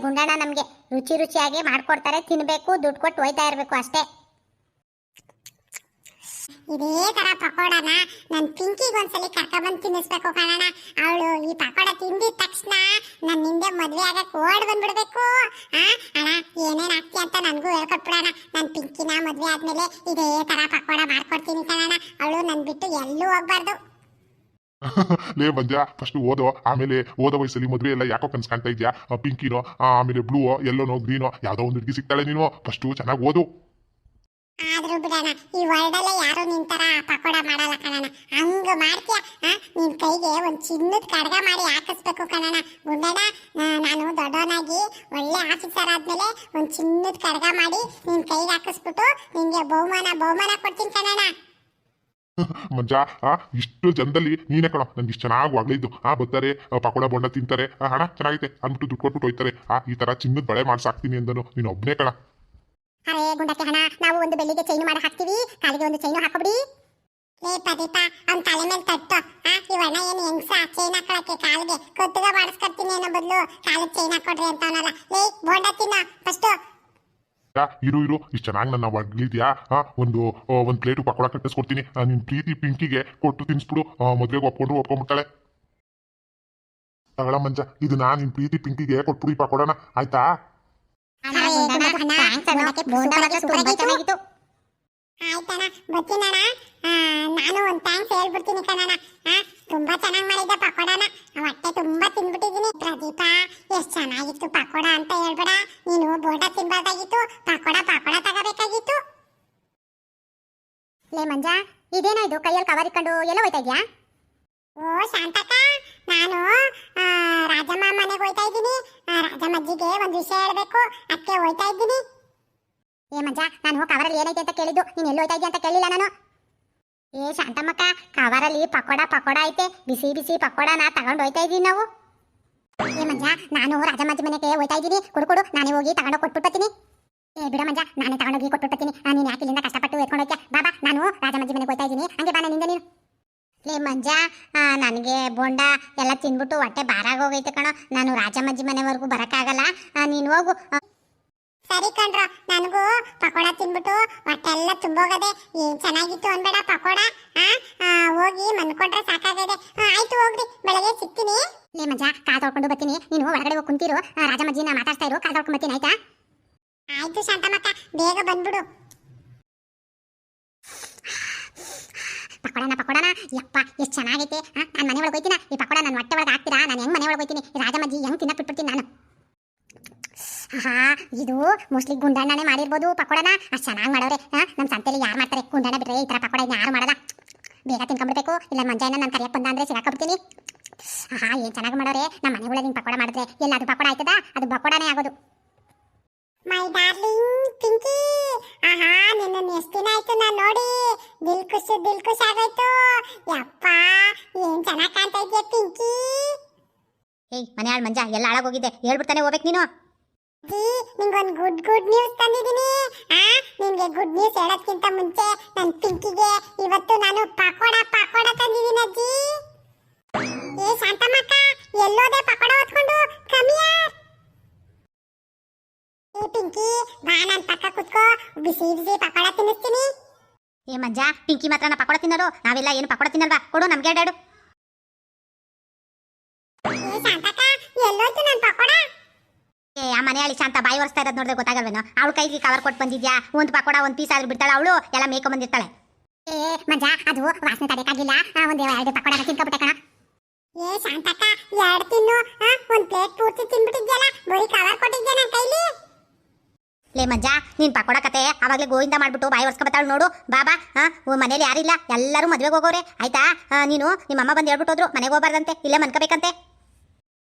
ನಮಗೆ ರುಚಿ ರುಚಿಯಾಗಿ ಮಾಡ್ಕೊಡ್ತಾರೆ ತಿನ್ನಬೇಕು ದುಡ್ಡು ಕೊಟ್ಟು ಒಯ್ತಾ ಇರಬೇಕು ಅಷ್ಟೇ. ಇದೇ ತರ ಪಕೋಡನ ನನ್ನ ಪಿಂಕಿಗೆ ಒಂದ್ಸಲಿ ಕರ್ಕೊಂಡ್ಬಂದು ತಿನ್ನಿಸ್ಬೇಕು ಕಣಣ ಅವಳು ಈ ಪಕೋಡ ತಿಂದಿದ ತಕ್ಷಣ ನನ್ನ ಹಿಂದೆ ಮದುವೆ ಆಗಕ್ಕೆ ಓಡ್ ಬಂದ್ಬಿಡ್ಬೇಕು. ಆ, ಅಣ್ಣ, ಏನೇನು ಆಗ್ತಿ ಅಂತ ನನಗೂ ಹೇಳ್ಕೊಟ್ಬಿಡೋಣ. ನನ್ನ ಪಿಂಕಿನ ಮದ್ವೆ ಆದಮೇಲೆ ಇದೇ ತರ ಪಕೋಡ ಮಾಡ್ಕೊಡ್ತೀನಿ ಕಣಣ ಅವಳು ನನ್ನ ಬಿಟ್ಟು ಎಲ್ಲೂ ಹೋಗ್ಬಾರ್ದು. ಲೇ ಮಧ್ಯ ಫಸ್ಟ್ ಓದೋ, ಆಮೇಲೆ ಓದೋ ವಯಸ್ಸಲ್ಲಿ ಮದುವೆ ಎಲ್ಲ ಯಾಕೋ ಕನ್ಸ್ ಕಾಣ್ತಾ ಇದ್ಯಾ? ಪಿಂಕಿನೋ ಆಮೇಲೆ ಬ್ಲೂ ಎಲ್ಲೋನೋ ಗ್ರೀನೋ ಯಾವುದೋ ಒಂದು ಹುಡುಗಿ ಸಿಗ್ತಾಳೆ ನೀನು. ಫಸ್ಟು ಚೆನ್ನಾಗಿ ಓದು. ಆದ್ರೂ ಈ ಯಾರು ಮಾಡಲ್ಲ? ನಿನ್ ಕೈಗೆ ಚಿನ್ನದ ಮಾಡಿ ಹಾಕಿಸ್ಬೇಕು ನಾನು ಒಳ್ಳೆ ಬಹುಮಾನ ಬಹುಮಾನ ಕೊಡ್ತೀನಿ ಕಣಣ್ಣ. ಮಂಜ, ಆ, ಇಷ್ಟು ಜನದಲ್ಲಿ ನೀನೇ ಕಣೋ. ನಂಗೆ ಇಷ್ಟು ಚೆನ್ನಾಗಿ ಒಗ್ಲಿದ್ದು ಆ, ಬರ್ತಾರೆ ಪಕೋಡ ಬೋಂಡ ತಿಂತಾರೆ. ಹಣ ಚೆನ್ನಾಗೈತೆ. ಅಂದ್ಬಿಟ್ಟು ದುಡ್ಡು ಕೊಟ್ಬಿಟ್ಟು ಹೋಯ್ತಾರೆ. ಆ, ಈ ತರ ಚಿನ್ನದ ಬಳೆ ಮಾಡ್ಸಾಕ್ತೀನಿ ಅಂದನು. ನೀನು ಒಬ್ಬನೇ ಕಣ. ಅರೆ, ಗುಂಡಕ್ಕೆ ಹಣ. ನಾವು ಒಂದು ಬೆಳ್ಳಿಗೆ ಚೈನು ಮಾಡಿ ಹಾಕ್ತೀವಿ. ಕಾಲಿಗೆ ಒಂದು ಚೈನು ಹಾಕೊಬಿಡಿ. ಲೇ ಪ್ರದೀಪ, ಅವ್ನ ತಲೆ ಮೇಲೆ ತಟ್ಟು. ಆ, ಇವಣ್ಣ ಏನು ಹೆಂಗ್ಸ ಚೈನ್ ಹಾಕೊಳಕ್ಕೆ ಕಾಲಿಗೆ? ಕೊತ್ತಗ ಮಾಡಿಸ್ಕೊಡ್ತೀನಿ ಅನ್ನೋ ಬದಲು ಕಾಲಿಗೆ ಚೈನ್ ಹಾಕೊಡ್ರಿ ಅಂತ ಅವನಲ್ಲ ಲೇ, ಬೋಂಡ ತಿನ್ನ. ಫಸ್ಟು ಯಾ, ಇರು ಇರು. ಇಷ್ಟು ಚೆನ್ನಾಗಿ ನನ್ನ ಒಗ್ಲಿದ್ಯಾ ಆ ಒಂದು ಒಂದು ಪ್ಲೇಟು ಪಕೋಡ ಕಟ್ಟಿಸ್ಕೊಡ್ತೀನಿ. ನಿನ್ನ ನಿನ್ ಪ್ರೀತಿ ಪಿಂಕಿಗೆ ಕೊಟ್ಟು ತಿನ್ಸ್ಬಿಡು. ಮದುವೆಗೆ ಒಪ್ಕೊಂಡ್ರು ಒಪ್ಕೊಂಡ್ಬಿಡ್ತಾಳೆ. ತಗಳ ಮಂಜ ಇದು ನಾ ನಿನ್ ಪ್ರೀತಿ ಪಿಂಕಿಗೆ ಕೊಟ್ಬಿಡು ಈ ಪಕೋಡನ. ಆಯ್ತಾ? ಆಯ್ತಣ್ಣ ನಾನು ಒಂದು ಥ್ಯಾಂಕ್ಸ್ ತುಂಬಾ ಚೆನ್ನಾಗಿ ತುಂಬಾ ಪ್ರದೀಪ ಎಷ್ಟು ಚೆನ್ನಾಗಿತ್ತು ಪಕೋಡ ಅಂತ ಹೇಳ್ಬೇಡ ನೀನು ಬೋಡ ತಿನ್ಬಾರ್ದಾಗಿತ್ತು ಪಕೋಡ ಪಕೋಡ ತಗೋಬೇಕಾಗಿತ್ತು ಲೇ ಮಂಜ ಇದೇನೋ ಇದು? ಕೈಯಲ್ಲಿ ಕವರ್ ಇಟ್ಕೊಂಡು ಎಲ್ಲ ಹೋಯ್ತಾ ಇದ್ಯಾ ಓ ಶಾಂತಕ್ಕ ನಾನು ರಾಜಮ್ಮ ಮನೆಗೆ ಹೋಯ್ತಾ ಇದ್ದೀನಿ. ರಾಜಮ್ಮಜ್ಜಿಗೆ ಒಂದು ವಿಷಯ ಹೇಳಬೇಕು. ಅದಕ್ಕೆ ಹೋಯ್ತಾ ಇದ್ದೀನಿ. ಏ ಮಂಜ ನಾನು ಕವರಲ್ಲಿ ಏನೈತೆ ಅಂತ ಕೇಳಿದ್ದು. ನೀನು ಎಲ್ಲಿ ಹೋಯ್ತಾ ಇದೆಯಾ ಅಂತ ಕೇಳಿಲ್ಲ ನಾನು. ಏ ಶಾಂತಮ್ಮಕ್ಕ ಕವರಲ್ಲಿ ಪಕೋಡ ಪಕೋಡ ಐತೆ. ಬಿಸಿ ಬಿಸಿ ಪಕೋಡನ ತಗೊಂಡು ಹೋಯ್ತಾ ಇದ್ದೀನಿ ನಾವು. ಏ ಮಂಜ ನಾನು ರಾಜಮ್ಮಜ್ಜಿ ಮನೆಗೆ ಹೋಯ್ತಾ ಇದ್ದೀನಿ. ಕೊಡು ಕೊಡು ನಾನೇ ಹೋಗಿ ತಗೊಂಡು ಕೊಟ್ಬಿಡ್ತೀನಿ ಏ ಬಿಡ ಮಂಜ ನಾನೇ ತಗೊಂಡೋಗಿ ಕೊಟ್ಬಿಡ್ತೀನಿ ನೀನು ಯಾಕೆ ಇಲ್ಲಿಂದ ಬಾಬಾ ನಾನು? ರಾಜಮ್ಮಜ್ಜಿ ಮನೆಗೆ ಹೋಗ್ತಾ ಇದ್ದೀನಿ. ಹಂಗೆ ಬಾ ನಿಂದ ನೀನು. ಲೇ ಮಂಜ ನನಗೆ ಬೋಂಡ ಎಲ್ಲ ತಿನ್ಬಿಟ್ಟು ಹೊಟ್ಟೆ ಬಾರಾಗೋಗೈತೆ ಕಣೋ. ನಾನು ರಾಜಮಜ್ಜಿ ಮನೆವರೆಗೂ ಬರೋಕ್ಕಾಗಲ್ಲ. ನೀನು ಹೋಗು. ಸರಿ ಕಣ್ರ, ನನಗೂ ಪಕೋಡ ತಿನ್ಬಿಟ್ಟು ಹೊಟ್ಟೆ ಎಲ್ಲ ತುಂಬೋಗದೆ. ಏನ್ ಚೆನ್ನಾಗಿತ್ತು ಅನ್ಬೇಡ ಪಕೋಡ? ಹೋಗಿ ಮನ್ಕೊಂಡ್ರೆ ಸಾಕಾಗದೆ. ಆಯ್ತು ಹೋಗ್ರಿ. ಬೆಳಗ್ಗೆ ಸಿಗ್ತೀನಿ. ಲೇ ಮಂಜ, ಕಾಲ್ ತೊಳ್ಕೊಂಡು ಬರ್ತೀನಿ. ನೀನು ಹೊರಗಡೆ ಹೋಗಿ ಕುಂತಿರು. ರಾಜಮ್ಮ ರಾಜಮ್ಮಜ್ಜಿನ ಮಾತಾಡ್ತಾ ಇರು. ಕಾಲ್ ತೊಳ್ಕೊಂಡು ಬರ್ತೀನಿ, ಆಯ್ತಾ? ಆಯ್ತು ಶಾಂತಮ್ಮಕ್ಕ, ಬೇಗ ಬಂದ್ಬಿಡು. ಪಕೋಡನ ಪಕೋಡನ ಯಪ್ಪ, ಎಷ್ಟು ಚೆನ್ನಾಗೈತೆ ನಾನು ಮನೆ ಒಳಗೆ ಹೋಯ್ತೀನ? ಈ ಪಕೋಡ ನಾನು ಹೊಟ್ಟೆ ಒಳಗೆ ಹಾಕ್ತೀರಾ? ನಾನು ಹೆಂಗೆ ಮನೆ ಒಳಗೆ ಹೋಯ್ತೀನಿ? ರಾಜಮಜ್ಜಿ ಹೆಂಗೆ ತಿನ್ನ ಬಿಟ್ಬಿಡ್ತೀನಿ ನಾನು? ಹಾ ಇದು ಮೋಸ್ಟ್ಲಿ ಗುಂಡಣ್ಣನೇ ಮಾಡಿರ್ಬೋದು ಪಕೋಡನ ಅಷ್ಟು ಚೆನ್ನಾಗಿ ಮಾಡೋರೆ ನಮ್ಮ ಸಂತೆಯಲ್ಲಿ ಯಾರು ಮಾಡ್ತಾರೆ? ಗುಂಡಣ್ಣ ಬಿಟ್ರೆ ಈ ಥರ ಪಕೋಡ ಯಾರು ಮಾಡಲ್ಲ. ಬೇಗ ತಿನ್ಕೊಂಡ್ಬಿಡ್ಬೇಕು. ಇಲ್ಲ ಮಂಜಾನ ನಾನು ಕರಿಯಕ್ಕೆ ಬಂದ ಅಂದ್ರೆ ಸಿಗಾಕೊಬಿಡ್ತೀನಿ ಹಾ ಏನು ಚೆನ್ನಾಗಿ ಮಾಡೋರೆ? ನಮ್ಮ ಮನೆ ಒಳಗೆ ಪಕೋಡ ಮಾಡಿದ್ರೆ ಎಲ್ಲ ಅದು ಪಕೋಡ ಆಯ್ತದ? ಅದು ಪಕೋಡನೇ ಆಗೋದು. ಮೈ ಡಾರ್ಲಿಂಗ್ ಪಿಂಕಿ ಆಹಾ ನಿನ್ನ ಎಷ್ಟು ದಿನ ಆಯ್ತು ನಾನು ನೋಡಿ. ದಿಲ್ ಖುಷಿ ದಿಲ್ ಖುಷಿ ಆಗೋಯ್ತು. ಯಪ್ಪ ಏನ್ ಚೆನ್ನಾಗಿ ಕಾಣ್ತಾ ಇದೆಯಾ ಪಿಂಕಿ? ಏಯ್ ಮನೆ ಹಾಳು ಮಂಜ ಎಲ್ಲ ಹಾಳಾಗೋಗಿದೆ ಹೇಳ್ಬಿಡ್ತಾನೆ ಹೋಗ್ಬೇಕು ನೀನು. ಅಜ್ಜಿ ನಿಂಗೊಂದು ಗುಡ್ ಗುಡ್ ನ್ಯೂಸ್ ತಂದಿದ್ದೀನಿ. ಆ ನಿನ್ಗೆ ಗುಡ್ ನ್ಯೂಸ್ ಹೇಳೋದ್ಕಿಂತ ಮುಂಚೆ ನನ್ನ ಪಿಂಕಿಗೆ ಪಕೋಡ ತಿನ್ನೋರು ನಾವೆಲ್ಲ ಏನು ಪಕೋಡ ತಿನ್ನಲ್ವಾ? ಕೊಡು ನಮ್ಗೆ ಎರಡೆರಡು. ಏ ಆ ಮನೆ ಹಳಿ ಶಾಂತ ಬಾಯಿ ಒರೆಸ್ತಾ ಇರೋದು ನೋಡಿದ್ರೆ ಗೊತ್ತಾಗಲ್ವೇನೋ? ಅವಳು ಕೈಗೆ ಕವರ್ ಕೊಟ್ಟು ಬಂದಿದ್ಯಾ? ಒಂದು ಪಕೋಡ ಒಂದು ಪೀಸ್ ಆದ್ರೂ ಬಿಡ್ತಾಳೆ ಅವಳು? ಎಲ್ಲ ಮೇಯ್ಕೊಂಡ್ ಬಂದಿರ್ತಾಳೆ. ಏ ಮಂಜ ಅದು ವಾಸನೆ ತಡೆಯಕ್ಕಾಗಿಲ್ಲ. ಒಂದು ಎರಡು ಪಕೋಡ ತಿನ್ಕೊಬಿಟ್ಟೆ ಕಣ. ಏ ಶಾಂತಕ್ಕ ಎರಡು ತಿನ್ನು. ಒಂದ್ ಪ್ಲೇಟ್ ಪೂರ್ತಿ ತಿನ್ಬಿಟ್ಟಿದ್ಯಲ್ಲ? ಬರೀ ಕವರ್ ಕೊಟ್ಟಿದ್ಯಾ ನನ್ನ ಕೈಲಿ? ಲೇ ಮಂಜ ನೀನ್ ಪಕೋಡ ಕತೆ ಅವಾಗಲೇ ಗೋವಿಂದ ಮಾಡ್ಬಿಟ್ಟು ಬಾಯಿ ಒರ್ಸ್ಕೊಬತ್ತಾಳು ನೋಡು. ಬಾಬಾ ಹಾ ಮನೇಲಿ ಯಾರಿಲ್ಲ ಎಲ್ಲರೂ ಮದ್ವೆಗೆ ಹೋಗೋರೆ. ಆಯ್ತಾ? ನೀನು ನಿಮ್ಮ ಅಮ್ಮ ಬಂದು ಹೇಳ್ಬಿಟ್ಟು ಹೋದ್ರು ಮನೆಗೆ ಹೋಗ್ಬಾರ್ದಂತೆ. ಇಲ್ಲೇ ಮನ್ಕೋಬೇಕಂತೆ.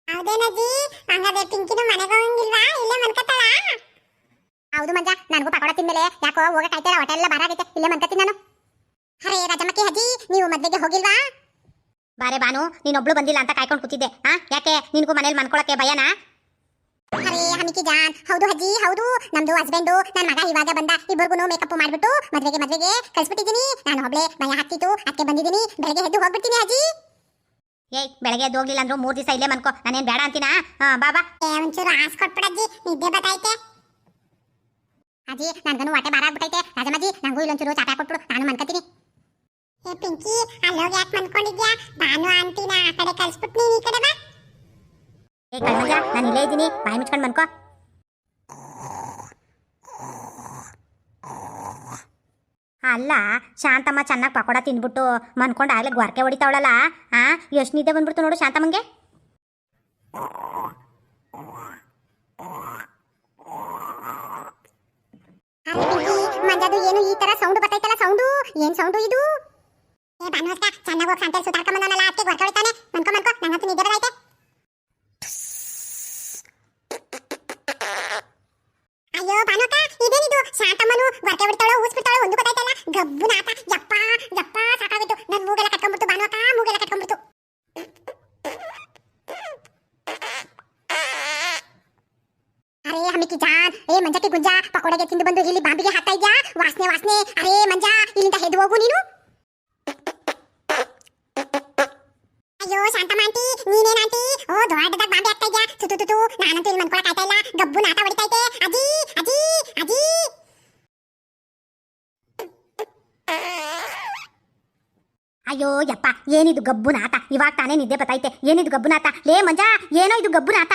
ಹೌದೇನಜ್ಜಿ ಹಂಗಾದ್ರೆ ಪಿಂಕಿನು ಮನೆಗೆ ಹೋಗಂಗಿಲ್ವಾ? ಇಲ್ಲೇ ಮನ್ಕತ್ತಾಳ? ಹೌದು ಮಂಜ ನನಗೂ ಪಕೋಡ ತಿನ್ಮೇಲೆ ಯಾಕೋ ಹೋಗಕ್ಕಾಯ್ತಾ ಹೊಟ್ಟೆ ಎಲ್ಲ ಬರಾಗೈತೆ ಇಲ್ಲೇ ಮನ್ಕತ್ತೀನಿ ನಾನು. ಅರೇ ರಾಜಮ್ಮಕ್ಕಿ ಅಜ್ಜಿ ನೀವು ಮದ್ವೆಗೆ ಹೋಗಿಲ್ವಾ? ಬಾರೆ ಬಾನು ನೀನೊಬ್ಳು ಬಂದಿಲ್ಲ ಅಂತ ಕಾಯ್ಕೊಂಡು ಕೂತಿದ್ದೆ. ಹಾ ಯಾಕೆ? ನಿನಗೂ ಮನೇಲಿ ಮನ್ಕೊಳಕ್ಕೆ ಭಯನಾ? ಅರೇ ಹಮಿಕಿ ಜಾನ್. ಹೌದು ಅಜ್ಜಿ ಹೌದು. ನಮ್ದು ಹಸ್ಬೆಂಡು ನನ್ನ ಮಗ ಇವಾಗ ಬಂದ. ಇಬ್ಬರಿಗೂ ಮೇಕಪ್ ಮಾಡ್ಬಿಟ್ಟು ಮದ್ವೆಗೆ ಮದ್ವೆಗೆ ಕಳ್ಸ್ಬಿಟ್ಟಿದ್ದೀನಿ. ನಾನು ಒಬ್ಳೆ ಭಯ ಹಾಕ್ತಿತ್ತು. ಅದಕ್ಕೆ ಬಂದಿದ್ದೀನಿ. ಬೆಳಗ್ಗೆ ಎದ್ದು ಹೋಗ್ಬಿಡ್ತೀನಿ ಅಜ್ಜಿ. ಏಯ್ ಬೆಳಗ್ಗೆ ಎದ್ದು ಹೋಗ್ಲಿಲ್ಲ ಅಂದ್ರು ಮೂರ್ ದಿವಸ ಇಲ್ಲೇ ಮನ್ಕೋ. ನಾನೇನ್ ಬೇಡ ಅಂತೀನಾ? ಹಾ ಬಾ ಬಾ. ಏ ಒಂಚೂರು ಆಸ್ ಕೊಟ್ಬಿಡಜ್ಜಿ ನಿದ್ದೆ ಬತ್ತೈತೆ ಅಜ್ಜಿ ನನ್ಗನು ಹೊಟ್ಟೆ ಬಾರ ಆಗ್ಬಿಟ್ಟೈತೆ. ರಾಜಮ್ಮಜ್ಜಿ ನಂಗೂ ಇಲ್ಲೊಂಚೂರು ಚಾಪೆ ಕೊಟ್ಬಿಡು ನಾನು ಮನ್ಕತೀನಿ ಏ ಪಿಂಕಿ ಅಲ್ಲೋಗಿ ಯಾಕೆ ಮನ್ಕೊಂಡಿದ್ಯಾ? ಭಾನು ಅಂತಿನ ಆ ಕಡೆ ಕಳ್ಸ್ಬಿಟ್ಟು ನೀನ್ ಈ ಕಡೆ ಬಾ. ಏ ಕಣ್ಮಂಜ ನಾನು ಇಲ್ಲೇ ಇದ್ದೀನಿ. ಬಾಯಿ ಮುಚ್ಕೊಂಡು ಬಂದ್ಕೋ ಅಲ್ಲ, ಶಾಂತಮ್ಮ ಚೆನ್ನಾಗಿ ಪಕೋಡ ತಿಂದ್ಬಿಟ್ಟು ಮನ್ಕೊಂಡು ಆಗ್ಲೇ ಗೊರಕೆ ಹೊಡಿತಾವಳಲ್ಲ, ಆ? ಎಷ್ಟು ನಿದ್ದೆ ಬಂದ್ಬಿಡ್ತು ನೋಡು ಶಾಂತಮ್ಮಂಗೆ. ಮಂಜದು, ಏನು ಈ ತರ ಸೌಂಡ್ ಬರ್ತೈತಲ್ಲ, ಸೌಂಡು? ಏನ್ ಸೌಂಡು ಇದು? ಏ ಭಾನುವಸ್ಕ ಚೆನ್ನಾಗಿ ಹೋಗಿ ಸಂತೆ ಸುತ್ತಾಡ್ಕೊಂಡ್ ಬಂದವನಲ್ಲ ಅದಕ್ಕೆ ಗೊರ್ಕ ಹೊಡಿತಾನೆ ಮನ್ಕೊ ಮನ್ಕೊ ನಂಗಂತೂ ನಿದ್ದೆ ಬರೈತೆ ಅಯ್ಯೋ ಭಾನುವಕ್ಕ ಇದೇನಿದು ಶಾಂತಮ್ಮನು ಗೊರ್ಕೆ ಹೊಡಿತಾಳೋ ಊಸ್ ಬಿಡ್ತಾಳೋ, ಒಂದು ಗೊತ್ತಾಯ್ತಲ್ಲ ಗಬ್ಬು ನಾಟ ಯಪ್ಪ ಯಪ್ಪ ಸಾಕಾಗಿತ್ತು ನನ್ ಮೂಗೆಲ್ಲ ಕಟ್ಕೊಂಡ್ಬಿಡ್ತು ಭಾನುವಕ್ಕ ಮೂಗೆಲ್ಲ ಕಟ್ಕೊಂಡ್ಬಿಡ್ತು ಅರೆ ಹಮ್ಮಿಕಿ ಜಾನ್ ಏ, ಮಂಜಕ್ಕೆ ಗುಂಜ, ಪಕೋಡೆಗೆ ತಿಂದು ಬಂದು ಇಲ್ಲಿ ಬಾಂಬಿಗೆ ಹಾಕ್ತಾ ಇದ್ಯಾ? ವಾಸನೆ ವಾಸನೆ. ಅರೆ, ಮಂಜ, ಇಲ್ಲಿಂದ ಹೆದ್ದು ಹೋಗು ನೀನು. ಅಯ್ಯೋ, ಶಾಂತಮ್ಮ ಆಂಟಿ, ನೀನೇನ್ ಆಂಟಿ? ಓ, ದೊಡ್ಡದಾಗ ಬಾಂಬೆ ಹಾಕ್ತಾ ಇದ್ಯಾ? ತುತು ತುತು ನಾನಂತೂ ಇಲ್ಲಿ ಮನ್ಕೊಳಕ್ ಆಯ್ತಾ ಇಲ್ಲ. ಗಬ್ಬು ನಾಟ ಹೊಡಿತೈತೆ ಅಜ್ಜಿ ಅಜ್ಜಿ ಅಜ್ಜಿ ಅಯ್ಯೋ, ಯಪ್ಪ, ಏನಿದು ಗಬ್ಬು ನಾಟ ಇವಾಗ ತಾನೇ ನಿದ್ದೆ ಬತ್ತೈತೆ. ಏನಿದು ಗಬ್ಬು ನಾಟ ಲೇ, ಮಂಜಾ, ಏನೋ ಇದು ಗಬ್ಬು ನಾಟ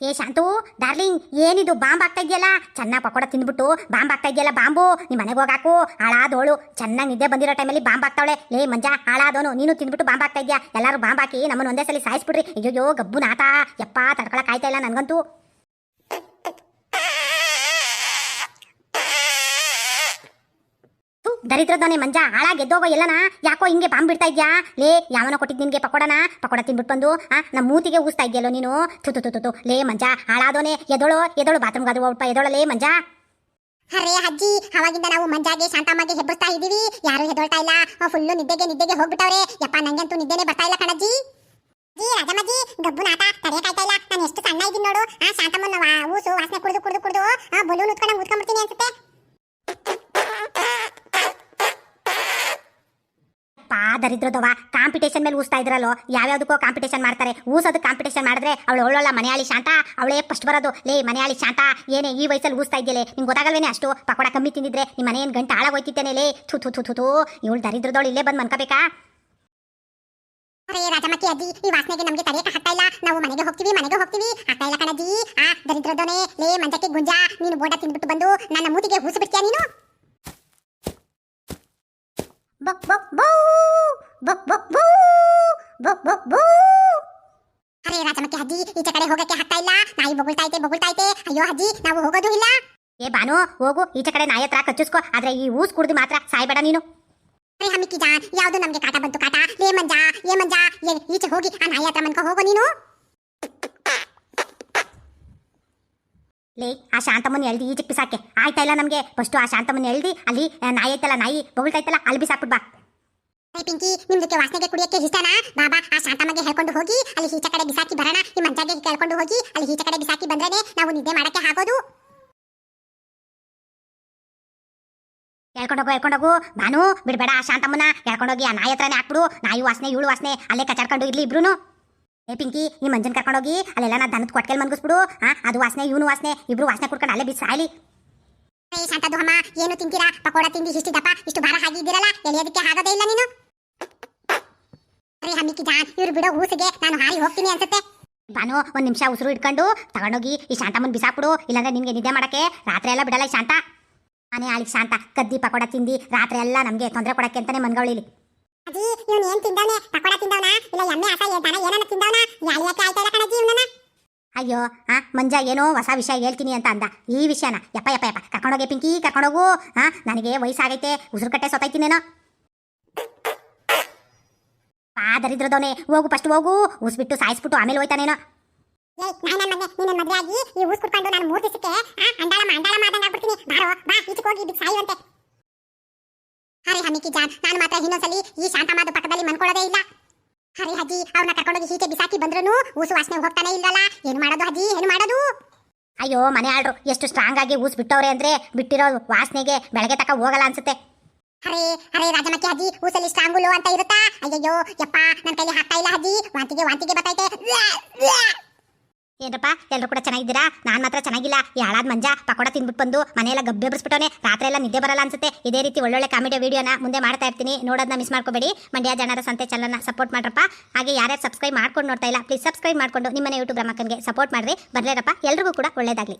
ಏ, ಶಾಂತು, ಡಾರ್ಲಿಂಗ್, ಏನಿದು ಬಾಂಬ್ ಆಗ್ತಾ ಇದೆಯಲ್ಲ ಚೆನ್ನಾಗಿ ಪಕೋಡ ತಿಂದ್ಬಿಟ್ಟು ಬಾಂಬ್ ಆಗ್ತಾ ಇದೆಯಲ್ಲ ಬಾಂಬು? ನಿಮ್ಮ ಮನೆಗೆ ಹೋಗಾಕು, ಹಾಳಾದೋಳು. ಚೆನ್ನಾಗಿ ನಿದ್ದೆ ಬಂದಿರೋ ಟೈಮಲ್ಲಿ ಬಾಂಬ್ ಆಗ್ತಾವಳೆ ಲೇ, ಮಂಜಾ, ಹಾಳಾದೋನು. ನೀನು ತಿಂದ್ಬಿಟ್ಟು ಬಾಂಬ್ ಆಗ್ತಾ ಇದೆಯಾ ಎಲ್ಲರೂ ಬಾಂಬ್ ಹಾಕಿ ನಮ್ಮನ್ನು ಒಂದೇ ಸಲ ಸಾಯಿಸ್ಬಿಡ್ರಿ. ಅಯ್ಯೋ ಗಬ್ಬು ನಾಟ ಯಪ್ಪ, ತಡ್ಕೊಳಕ್ ಆಯ್ತಾ ಇಲ್ಲ ನನಗಂತೂ? ಥು, ದರಿದ್ರದವನೇ ಮಂಜ ಹಾಳಾಗಿ ಎದ್ದೋಗೋ ಎಲ್ಲನ? ಯಾಕೋ ಹಿಂಗೆ ಬಾಂಬ್ ಬಿಡ್ತಾ ಇದ್ಯಾ? ಲೇ ಯಾವನ ಕೊಟ್ಟಿದ್ ನಿನ್ಗೆ ಪಕೋಡನ? ಪಕೋಡ ತಿನ್ಬಿಟ್ಟು ಬಂದು ಆ ನಮ್ಮ ಮೂತಿಗೆ ಊಸ್ತಾ ಇದೆಯಲ್ಲೋ ನೀನು? ತು ತು ತು ಲೇ ಮಂಜ ಹಾಳಾದೋನೆ. ಎದೋಳು ಎದೋಳು ಬಾತ್ರೂಮ್ಗೆ ಅದು ಒಪ್ಪ ಎದೋಳ ಲೇ ಮಂಜ. ಅರೇ ಅಜ್ಜಿ ಅವಾಗಿಂದ ನಾವು ಮಂಜಾಗೆ ಶಾಂತಮ್ಮಗೆ ಹೆಬ್ಬಿಸ್ತಾ ಇದೀವಿ ಯಾರು ಹೆದೋಳ್ತಾ ಇಲ್ಲ. ಫುಲ್ಲು ನಿದ್ದೆಗೆ ನಿದ್ದೆಗೆ ಹೋಗ್ಬಿಟ್ಟವ್ರೆ. ಯಪ್ಪ ನಂಗಂತೂ ನಿದ್ದೆನೆ ಬರ್ತಾ ಇಲ್ಲ ಕಣಜ್ಜಿ. ಜಿ ರಾಜಮ್ಮಜ್ಜಿ ಗಬ್ಬು ನಾಟ ತಡೆಯಕಾಯ್ತಾ ಇಲ್ಲ. ನಾನು ಎಷ್ಟು ಸಣ್ಣ ಇದ್ದೀನಿ ನೋಡು. ಆ ಶಾಂತಮ್ಮನ ಊಸು ವಾಸನೆ ಕುಡಿದು ಕುಡಿದು ಕುಡಿದು ಬಲೂನ್ ಉತ್ಕೊಂಡು ಉತ್ಕೊಂಡ್ಬಿಡ್ತೀನಿ ಅನ್ಸುತ್ತೆ. ಪಾ ದರಿದ್ರದವ ಕಾಂಪಿಟೇಷನ್ ಮೇಲೆ ಊಸ್ತಾ ಇದ್ರಲ್ಲೋ? ಯಾವ್ಯಾವ್ದಕ್ಕೋ ಕಾಂಪಿಟೇಷನ್ ಮಾಡ್ತಾರೆ. ಊಸೋದು ಕಾಂಪಿಟೇಷನ್ ಮಾಡಿದ್ರೆ ಅವಳು ಒಳ್ಳೊಳ್ಳ ಮನೆಯಾಳಿ ಶಾಂತ ಅವಳೇ ಫಸ್ಟ್ ಬರೋದು. ಲೇ ಮನೆಯಾಳಿ ಶಾಂತ ಏನೇ ಈ ವಯಸ್ಸಲ್ಲಿ ಊಸ್ತಾ ಇದೆಯಲ್ಲ ನಿಂಗೆ ಗೊತ್ತಾಗಲ್ವೇನೆ ಅಷ್ಟು? ಪಕೋಡ ಕಮ್ಮಿ ತಿಂದಿದ್ರೆ ನಿಮ್ಮ ಮನೆ ಏನು ಗಂಟೆ ಹೋಯ್ತಿದ್ದೇನೆ ಲೇ. ಥು ಥು ಥು ಥು ಥು. ಇವಳು ದರಿದ್ರದವಳು ಇಲ್ಲೇ ಬಂದು ಮನ್ಕೋಬೇಕಾ? ಅರೆ ರಾಜಮಕ್ಕಿ ಅಜ್ಜಿ ಈ ವಾಸನೆಗೆ ನಮಗೆ ತಡೆಯಕ್ಕೆ ಆಗ್ತಾ ಇಲ್ಲ. ನಾವು ಮನೆಗೆ ಹೋಗ್ತೀವಿ ಮನೆಗೆ ಹೋಗ್ತೀವಿ. ಆಗ್ತಾ ಇಲ್ಲ ಕಣಜ್ಜಿ. ಆ ದರಿದ್ರದೋನೆ ಲೇ ಮಂಜಕ್ಕೆ ಗುಂಜ ನೀನು ಬೋಡ ತಿಂದ್ಬಿಟ್ಟು ಬಂದು ನನ್ನ ಮೂತಿಗೆ ಹೂಸು ಬಿಡ್ತೀಯ ನೀನು? ಬಕ್ ಬಕ್ ಬೂ ಅರೆ ರಾಜಮಕ್ಕೆ ಅಜ್ಜಿ ಈಚೆ ಕಡೆ ಹೋಗಕ್ಕೆ ಆಗ್ತಾ ಇಲ್ಲ. ನಾಯಿ ಬೊಗುಳ್ತಾ ಐತೆ ಬೊಗುಳ್ತಾ ಐತೆ. ಅಯ್ಯೋ ಅಜ್ಜಿ ನಾವು ಹೋಗೋದು ಇಲ್ಲ. ಏ ಬಾನು ಹೋಗು. ಈಚೆ ಕಡೆ ನಾಯಿ ಹತ್ರ ಕಚ್ಚಿಸ್ಕೋ. ಆದ್ರೆ ಈ ಊಸ್ ಕುಡ್ದು ಮಾತ್ರ ಸಾಯ್ಬೇಡ ನೀನು. ಅರೆ ಹಮ್ಮಿಕ್ಕಿ ಜಾನ್ ಯಾವುದು ನಮ್ಗೆ ಕಾಟ ಬಂತು ಕಾಟ? ಲೇ ಮಂಜ ಏ ಮಂಜ ಏ ಈಚೆ ಹೋಗಿ ಆ ನಾಯಿ ಹತ್ರ ಮನ್ಕೋ ಹೋಗೋ ನೀನು. ಲೇ ಆ ಶಾಂತಮ್ಮನ ಎಳ್ದಿ ಈಚೆಗೆ ಬಿಸಾಕೆ ಆಯ್ತಾ ಇಲ್ಲ ನಮಗೆ? ಫಸ್ಟು ಆ ಶಾಂತಮ್ಮನ ಎಳ್ದಿ ಅಲ್ಲಿ ನಾಯಿ ಐತಲ್ಲ ನಾಯಿ ಬೊಗಳ್ತೈತಲ್ಲ ಅಲ್ಲಿ ಬಿಸಾಕ್ಬಿಟ್ ಬಾ. ಅರೆ ಪಿಂಕಿ ನಿಮ್ದಕ್ಕೆ ವಾಸನೆಗೆ ಕುಡಿಯಕ್ಕೆ ಇಷ್ಟನಾ? ಬಾಬಾ, ಆ ಶಾಂತಮ್ಮಗೆ ಹೇಳ್ಕೊಂಡು ಹೋಗಿ, ಅಲ್ಲಿ ಈಚೆ ಕಡೆ ಬಿಸಾಕಿ ಬರೋಣ. ಈ ಮಂಜಾಗೆ ಕೇಳ್ಕೊಂಡು ಹೋಗಿ, ಅಲ್ಲಿ ಈಚೆ ಕಡೆ ಬಿಸಾಕಿ ಬಂದ್ರೇನೆ ನಾವು ನಿದ್ದೆ ಮಾಡಕ್ಕೆ ಆಗೋದು? ಹೇಳ್ಕೊಂಡೋಗು ಹೇಳ್ಕೊಂಡೋಗು ನಾನು ಬಿಡ್ಬೇಡ ಆ ಶಾಂತಮ್ಮನ ಹೇಳ್ಕೊಂಡೋಗಿ ಆ ನಾಯಿ ಹತ್ರನೇ ಹಾಕ್ಬಿಡು. ನಾಯಿ ವಾಸನೆ, ಇವಳು ವಾಸನೆ, ಅಲ್ಲೇ ಕಚಾಡ್ಕೊಂಡು ಇರ್ಲಿ ಇಬ್ರು ಏ ಪಿಂಕಿ ಈ ಮಂಜನ್ ಕರ್ಕೊಂಡೋಗಿ ಅಲ್ಲೆಲ್ಲ ನಾ ದನದ ಕೊಟ್ಕೆಲ್ ಮನ್ಗಿಸ್ಬಿಡು ಆ, ಅದು ವಾಸನೆ, ಇವನು ವಾಸನೆ, ಇಬ್ರು ವಾಸನೆ ಕುಡ್ಕೊಂಡು ಅಲ್ಲೇ ಬಿಸಿ ಸಾಯ್ಲಿ. ಶಾಂತದು ಅಮ್ಮ, ಏನು ತಿಂತೀರಾ? ಪಕೋಡ ತಿಂಡಿ ಇಷ್ಟು ದಪ್ಪ ಇಷ್ಟು ಭಾರ ಹಾಗಿದ್ದೀರಲ್ಲ ಎಳೆಯೋದಕ್ಕೆ ಆಗೋದೇ ಇಲ್ಲ ನೀನು. ಹಮ್ಮಿಕ್ಕಿ ಜಾನ್ ಇವ್ರು ಬಿಡೋ ಊಸಿಗೆ ನಾನು ಹಾರಿ ಹೋಗ್ತೀನಿ ಅನ್ಸುತ್ತೆ. ಬಾನು ಒಂದ್ ನಿಮಿಷ ಉಸಿರು ಇಟ್ಕೊಂಡು ತಗೊಂಡೋಗಿ ಈ ಶಾಂತಮ್ಮನ್ ಬಿಸಾಕ್ಬಿಡು. ಇಲ್ಲಾಂದ್ರೆ ನಿನ್ಗೆ ನಿದ್ದೆ ಮಾಡಕ್ಕೆ ರಾತ್ರಿ ಎಲ್ಲ ಬಿಡಲ್ಲ ಈ ಶಾಂತ? ಮನೆ ಆಳಿಗೆ ಶಾಂತ ಕದ್ದಿ ಪಕೋಡ ತಿಂದಿ ರಾತ್ರಿ ಎಲ್ಲ ನಮ್ಗೆ ತೊಂದರೆ ಕೊಡಕ್ಕೆ ಅಂತಾನೆ ಮನ್ಗಳಿಲಿ ಅಜ್ಜಿ ಇವ್ನು ಏನ್ ತಿಂದವನೆ ಪಕೋಡ ತಿಂದವನ? ಇಲ್ಲ ಎಮ್ಮೆ ಏನನ್ನ ತಿಂದವನ? ಯಾಳಿಯಕ್ಕೆ ಆಯ್ತಾ ಇಲ್ಲ ಕಣಜ್ಜಿ ಇವ್ನನ್ನ? ಅಯ್ಯೋ ಆ ಮಂಜ ಏನೋ ಹೊಸ ವಿಷಯ ಹೇಳ್ತೀನಿ ಅಂತ ಅಂದ. ಈ ವಿಷಯನ. ಯಪ್ಪ ಯಪ್ಪ ಯಪ್ಪ ಕರ್ಕೊಂಡೋಗಿ ಪಿಂಕಿ ಕರ್ಕೊಂಡೋಗು. ಹಾ ನನಗೆ ವಯಸ್ಸಾಗೈತೆ ಉಸಿರು ಕಟ್ಟೆ ಸೊತೈತಿನೇನೋ. ದರಿದ್ರದವನೇ ಹೋಗು ಫಸ್ಟ್ ಹೋಗು. ಉಸ್ಬಿಟ್ಟು ಸಾಯಿಸ್ಬಿಟ್ಟು ಆಮೇಲೆ ಹೋಯ್ತಾನೇನೋ ನಾನು. ನನ್ನ ನಿನ್ನ ಮದುವೆ ಆಗಿ ಈ ಊಸ್ ಕುಟ್ಕೊಂಡು ನಾನು ಮೂರು ದಿವಸಕ್ಕೆ ಆ ಅಂಡಾಳ ಅಂಡಾಳ ಮಾದಂಗ ಆಗ್ಬಿಡ್ತೀನಿ. ಬಾರೋ ಬಾ ಈಚೆಗೆ ಹೋಗಿ ಬಿದ್ದು ಸಾಯುವಂತೆ. ಹರಿ ಹಮಿಕಿ ಜಾನ್ ನಾನು ಮಾತ್ರ ಇನ್ನೊಂದ್ಸಲಿ ಈ ಶಾಂತಮಾದ ಪಕ್ಕದಲ್ಲಿ ಮನ್ಕೊಳ್ಳೋದೇ ಇಲ್ಲ. ಹರಿ ಅಜ್ಜಿ ಅವ್ರನ್ನ ಕರ್ಕೊಂಡೋಗಿ ಈಚೆ ಬಿಸಾಕಿ ಬಂದ್ರು ಊಸು ವಾಸನೆ ಹೋಗ್ತಾನೆ ಇಲ್ಲಲ್ಲ ಏನು ಮಾಡೋದು ಅಜ್ಜಿ? ಏನು ಮಾಡೋದು? ಅಯ್ಯೋ ಮನೆ ಆಳ್ರು ಎಷ್ಟು ಸ್ಟ್ರಾಂಗ್ ಆಗಿ ಊಸ್ ಬಿಟ್ಟವ್ರೆ ಅಂದ್ರೆ ಬಿಟ್ಟಿರೋ ವಾಸನೆಗೆ ಬೆಳಗ್ಗೆ ತಕ ಹೋಗಲ್ಲ ಅನ್ಸುತ್ತೆ. ಅರೆ ಅರೆ ರಾಜಮಕ್ಕಿ ಅಜ್ಜಿ, ಊಸಲಿ ಸ್ಟ್ರಾಂಗುಲು ಅಂತ ಇರುತ್ತಾ? ಅಯ್ಯಯ್ಯೋ, ಯಪ್ಪ ನನ್ನ ಕೈಲಿ ಹಾಕ್ತಾ ಇಲ್ಲ ಅಜ್ಜಿ. ವಾಂತಿಗೆ ವಾಂತಿಗೆ ಬರ್ತೈತೆ. ಏನಪ್ಪ ಎಲ್ಲರೂ ಕೂಡ ಚೆನ್ನಾಗಿದ್ದೀರಾ? ನಾನು ಮಾತ್ರ ಚೆನ್ನಾಗಿಲ್ಲ. ಈ ಹಾಳಾದ ಮಂಜ, ಪಕೋಡ ತಿಂದ್ಬಿಟ್ಟು ಬಂದು ಮನೆಯೆಲ್ಲ ಗಬ್ಬೆಬ್ಬಿಸ್ಬಿಟ್ಟವನೆ ರಾತ್ರಿ ಎಲ್ಲ ನಿದ್ದೆ ಬರಲ್ಲ ಅನ್ಸುತ್ತೆ. ಇದೇ ರೀತಿ ಒಳ್ಳೊಳ್ಳೆ ಕಾಮಿಡಿ ವಿಡಿಯೋನ ಮುಂದೆ ಮಾಡ್ತಾ ಇರ್ತೀನಿ. ನೋಡೋದನ್ನ ಮಿಸ್ ಮಾಡ್ಕೋಬೇಡಿ. ಮಂಡ್ಯ ಜನರ ಸಂತೆ ಚಾನಲ್ನ ಸಪೋರ್ಟ್ ಮಾಡ್ರಪ್ಪ. ಹಾಗೆ ಯಾರ್ಯಾರು ಸಬ್ಸ್ಕ್ರೈಬ್ ಮಾಡ್ಕೊಂಡು ನೋಡ್ತಾ ಇಲ್ಲ ಪ್ಲೀಸ್ ಸಬ್ಸ್ಕ್ರೈಬ್ ಮಾಡ್ಕೊಂಡು ನಿಮ್ಮನೆ ಯೂಟ್ಯೂಬ್ ರಮಕ್ಕನ್ಗೆ ಸಪೋರ್ಟ್ ಮಾಡ್ರಿ. ಬರಲೇರಪ್ಪ, ಎಲ್ರಿಗೂ ಕೂಡ ಒಳ್ಳೇದಾಗಲಿ.